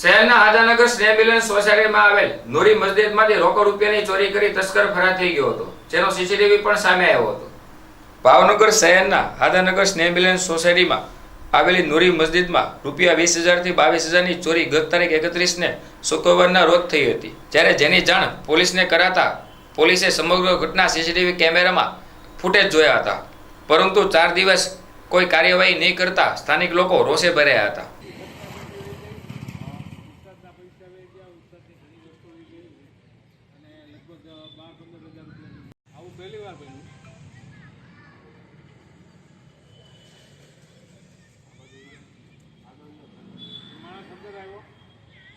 શહેરના આદાનગર સ્નેહ મિલન સોસાયટીમાં આવેલ નૂરી મસ્જિદમાંથી રોકડ રૂપિયાની ચોરી કરી તસ્કર ફરાર થઈ ગયો હતો. જેનો સીસીટીવી પણ સામે આવ્યો હતો. ભાવનગર શહેરના આદાનગર સ્નેહ મિલન સોસાયટીમાં આવેલી નૂરી મસ્જિદમાં રૂપિયા વીસ હજારથી બાવીસ હજારની ચોરી ગત તારીખ એકત્રીસને શુક્રવારના રોજ થઈ હતી. જ્યારે જેની જાણ પોલીસને કરાતા પોલીસે સમગ્ર ઘટના સીસીટીવી કેમેરામાં ફૂટેજ જોયા હતા. પરંતુ ચાર દિવસ કોઈ કાર્યવાહી નહીં કરતા સ્થાનિક લોકો રોષે ભર્યા હતા. વાર બન્યું માણસ આવ્યો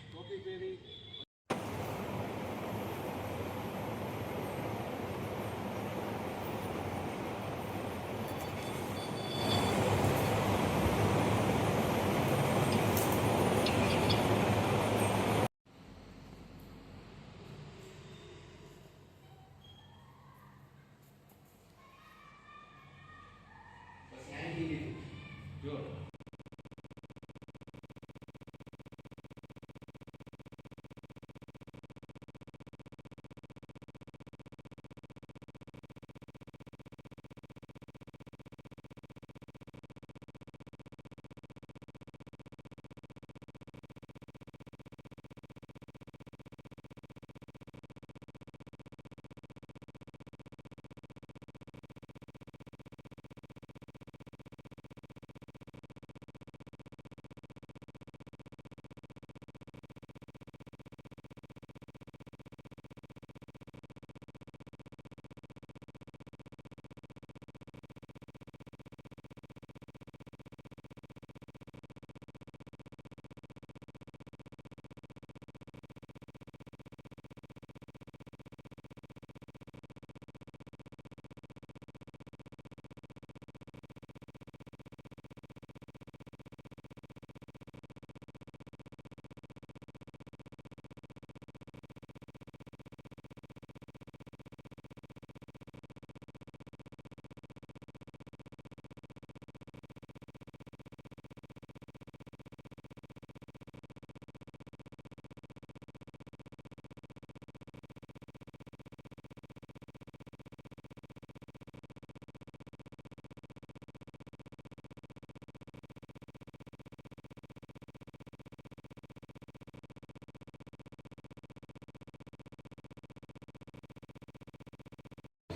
ટોપી પહેરી.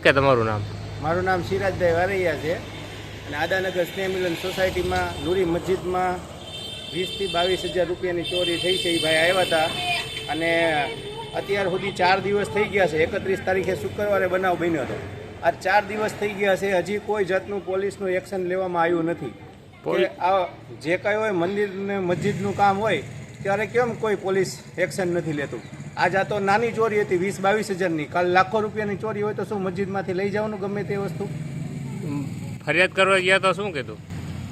કે તમારું નામ? મારું નામ સિરાજભાઈ વારૈયા છે. અને આદાનગર સ્નેહ મિલન સોસાયટીમાં નૂરી મસ્જિદમાં વીસથી બાવીસ હજાર રૂપિયાની ચોરી થઈ છે એ ભાઈ આવ્યા હતા. અને અત્યાર સુધી ચાર દિવસ થઈ ગયા છે. એકત્રીસ તારીખે શુક્રવારે બનાવ બન્યો હતો. આ ચાર દિવસ થઈ ગયા છે. હજી કોઈ જાતનું પોલીસનું એક્શન લેવામાં આવ્યું નથી. આ જે કાંઈ હોય મંદિર ને મસ્જિદનું કામ હોય ત્યારે કેમ કોઈ પોલીસ એક્શન નથી લેતું? આજ આ તો નાની ચોરી હતી વીસ બાવીસ હજારની. કાલ લાખો રૂપિયાની ચોરી હોય તો શું મસ્જિદમાંથી લઈ જવાનું ગમે તે વસ્તુ? ફરિયાદ કરવા ગયા તો શું કીધું?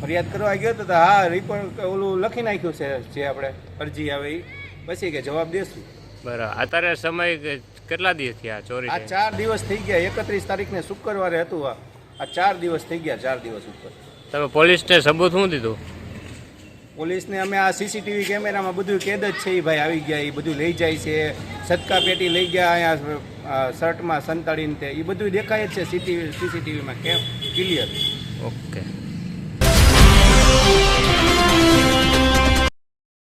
ફરિયાદ કરવા ગયો તો હા રિપોર્ટ ઓલું લખી નાખ્યું છે જે આપણે અરજી આવે એ પછી કે જવાબ દેશું. બરાબર. અત્યારે સમય કેટલા દિવસ થયા ચોરી આ ચાર દિવસ થઈ ગયા એકત્રીસ તારીખને શુક્રવારે હતું આ. આ ચાર દિવસ થઈ ગયા ચાર દિવસ ઉપર. તમે પોલીસને સબૂત શું દીધું? પોલીસને અમે આ સીસીટીવી કેમેરામાં બધું કેદ જ છે એ ભાઈ, આવી ગયા એ બધું લઈ જાય છે સટકા પેટી લઈ ગયા અહીંયા શર્ટમાં સંતાડીને તે એ બધું દેખાય જ છે સીસીટીવીમાં કેમ? Clear okay